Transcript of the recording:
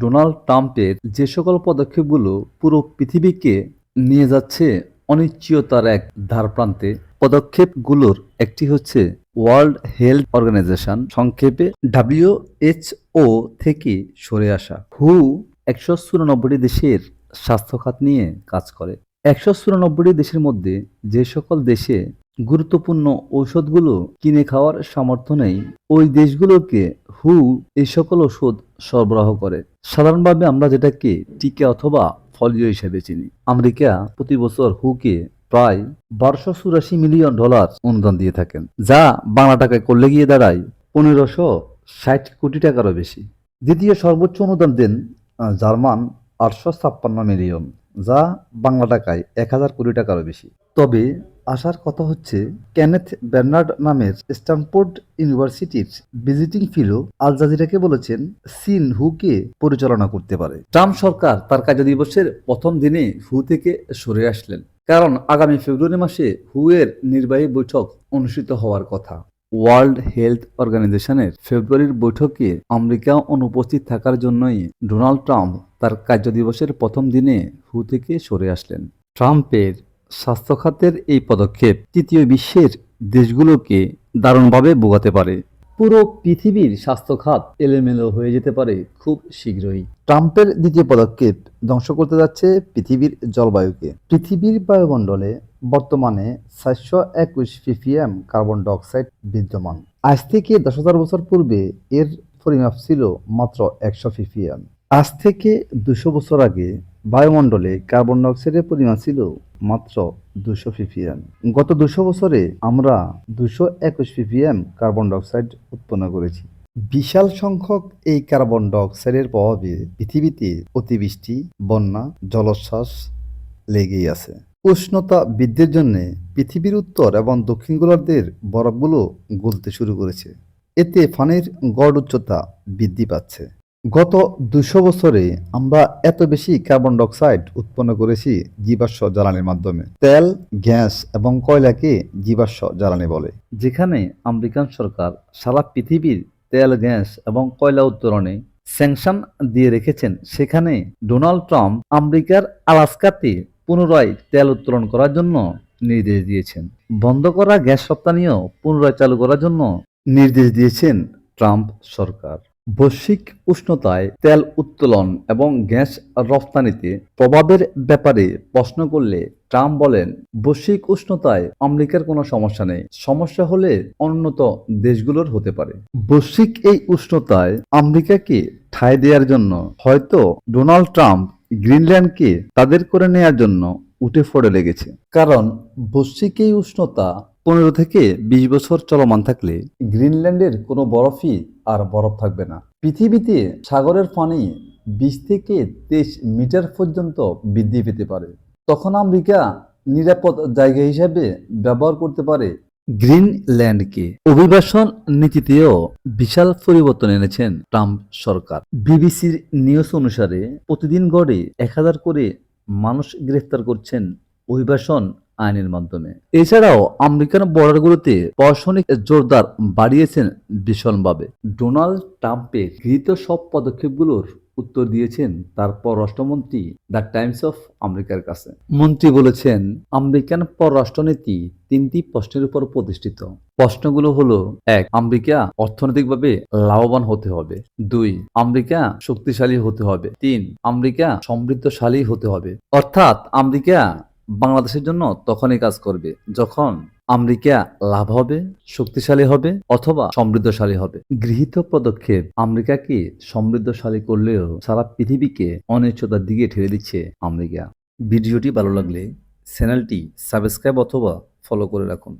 Donald ট্রাম্পের যে সকল পদক্ষেপগুলো পুরো পৃথিবীকে নিয়ে যাচ্ছে অনিশ্চয়তার এক ধারপ্রান্তে, পদক্ষেপগুলোর একটি হচ্ছে ওয়ার্ল্ড হেলথ অর্গানাইজেশন সংক্ষেপে ডাব্লিউএইচও থেকে সরে আসা। হু, একশো চুরানব্বইটি দেশের স্বাস্থ্য খাত নিয়ে কাজ করে। একশো চুরানব্বইটি দেশের মধ্যে যে সকল দেশে গুরুত্বপূর্ণ ঔষধগুলো কিনে খাওয়ার সামর্থ্য নেই, ওই দেশগুলোকে হু এই সকল ওষুধ সরবরাহ করে। সাধারণভাবে আমরা যেটাকে টিকা অথবা ফলীয় হিসেবে চিনি। আমেরিকা প্রতি বছর হুকে প্রায় বারোশো চুরাশি মিলিয়ন ডলার অনুদান দিয়ে থাকেন, যা বাংলা টাকায় করলে গিয়ে দাঁড়ায় পনেরোশো ষাট কোটি টাকারও বেশি। দ্বিতীয় সর্বোচ্চ অনুদান দেন জার্মান আটশো ছাপ্পান্ন মিলিয়ন। যা বাংলা টাকায় এক হাজার কোটি টাকারও বেশি। তবে আসার কথা হচ্ছে, কেনেথ বের্নার্ড নামের স্ট্যানফোর্ড ইউনিভার্সিটির ভিজিটিং ফিলো আল জাজিরাকে বলেছেন, সিন হুকে পরিচালনা করতে পারে। ট্রাম্প সরকার তার কার্যদিবসের প্রথম দিনে হু থেকে সরে আসলেন, কারণ আগামী ফেব্রুয়ারি মাসে হু এর নির্বাহী বৈঠক অনুষ্ঠিত হওয়ার কথা। ওয়ার্ল্ড হেলথ অর্গানাইজেশনের ফেব্রুয়ারির বৈঠকে আমেরিকা অনুপস্থিত থাকার জন্যই ডোনাল্ড ট্রাম্প তার কার্যদিবসের প্রথম দিনে হু থেকে সরে আসলেন। ট্রাম্পের স্বাস্থ্য খাতের এই পদক্ষেপ তৃতীয় বিশ্বের দেশগুলোকে দারুণভাবে বোগাতে পারে। পুরো পৃথিবীর স্বাস্থ্য খাত এলোমেলো হয়ে যেতে পারে খুব শীঘ্রই। ট্রাম্পের দ্বিতীয় পদক্ষেপ ধ্বংস করতে যাচ্ছে পৃথিবীর জলবায়ুকে। পৃথিবীর বায়ুমণ্ডলে বর্তমানে চারশো একুশ পিপিএম কার্বন ডাইঅক্সাইড বিদ্যমান। আজ থেকে দশ হাজার বছর পূর্বে এর পরিমাপ ছিল মাত্র একশো পিপিএম আজ থেকে দুশো বছর আগে বায়ুমণ্ডলে কার্বন ডাইঅক্সাইডের পরিমাণ ছিল মাত্র দুশো পিপিএম গত দুশো বছরে আমরা দুশো একুশ পিপিএম কার্বন ডাইঅক্সাইড উৎপন্ন করেছি। বিশাল সংখ্যক এই কার্বন ডাইঅক্সাইডের প্রভাবে পৃথিবীতে অতিবৃষ্টি, বন্যা, জলোচ্ছ্বাস লেগেই আছে। উষ্ণতা বৃদ্ধির জন্য পৃথিবীর উত্তর এবং দক্ষিণ গোলার্ধের বরফগুলো গলতে শুরু করেছে। এতে ফানের গড় উচ্চতা বৃদ্ধি পাচ্ছে। গত দুশো বছরে আমরা এত বেশি কার্বন ডাইঅক্সাইড উৎপন্ন করেছি জীবাশ্ম জ্বালানির মাধ্যমে। তেল, গ্যাস এবং কয়লাকে জীবাশ্ম জ্বালানি বলে। যেখানে আমেরিকান সরকার সারা পৃথিবীর তেল, গ্যাস এবং কয়লা উত্তোলনে স্যাংশন দিয়ে রেখেছেন, সেখানে ডোনাল্ড ট্রাম্প আমেরিকার আলাস্কাতে পুনরায় তেল উত্তোলন করার জন্য নির্দেশ দিয়েছেন। বন্ধ করা গ্যাস রপ্তানিও পুনরায় চালু করার জন্য নির্দেশ দিয়েছেন ট্রাম্প সরকার। বৈশ্বিক উষ্ণতায় তেল উত্তোলন এবং গ্যাস রপ্তানিতে প্রভাবের ব্যাপারে প্রশ্ন করলে ট্রাম্প বলেন, বৈশ্বিক উষ্ণতায় আমেরিকার কোনো সমস্যা নেই। সমস্যা হলে উন্নত দেশগুলোর হতে পারে। বৈশ্বিক এই উষ্ণতায় আমেরিকাকে ঠাঁই দেওয়ার জন্য হয়তো ডোনাল্ড ট্রাম্প গ্রিনল্যান্ডকে তাদের করে নেয়ার জন্য উঠে পড়ে লেগেছে। কারণ বৈশ্বিক এই উষ্ণতা পনেরো থেকে বিশ বছর চলমান থাকলে গ্রিনল্যান্ডের কোনো বরফই আর বরফ থাকবে না। পৃথিবীতে সাগরের পানি বিশ থেকে তেইশ মিটার পর্যন্ত বৃদ্ধি পেতে পারে। তখন আমেরিকা নিরাপদ জায়গা হিসেবে ব্যবহার করতে পারে গ্রিনল্যান্ডকে। অভিবাসন নীতিতেও বিশাল পরিবর্তন এনেছেন ট্রাম্প সরকার। বিবিসির নিউজ অনুসারে প্রতিদিন গড়ে এক হাজার করে মানুষ গ্রেফতার করছেন অভিবাসন আইনের মাধ্যমে। এছাড়াও আমেরিকান বর্ডারগুলোতে প্রশাসনিক জোরদার বাড়িয়েছেন ভীষণভাবে। ডোনাল্ড ট্রাম্পের গৃহীত সব পদক্ষেপগুলোর উত্তর দিয়েছেন তার পররাষ্ট্রমন্ত্রী দ্য টাইমস অফ আমেরিকার কাছে। মন্ত্রী বলেছেন, আমেরিকান পররাষ্ট্রনীতি তিনটি প্রশ্নের উপর প্রতিষ্ঠিত। প্রশ্নগুলো হলো, এক, আমেরিকা অর্থনৈতিকভাবে লাভবান হতে হবে। দুই, আমেরিকা শক্তিশালী হতে হবে। তিন, আমেরিকা সমৃদ্ধশালী হতে হবে। অর্থাৎ আমেরিকা বাংলাদেশের জন্য তখনই কাজ করবে যখন আমেরিকা লাভ হবে, শক্তিশালী হবে অথবা সমৃদ্ধশালী হবে। গৃহীত পদক্ষেপ আমেরিকাকে সমৃদ্ধশালী করলেও সারা পৃথিবীকে অনিশ্চয়তার দিকে ঠেলে দিচ্ছে আমেরিকা। ভিডিওটি ভালো লাগলে চ্যানেলটি সাবস্ক্রাইব অথবা ফলো করে রাখুন।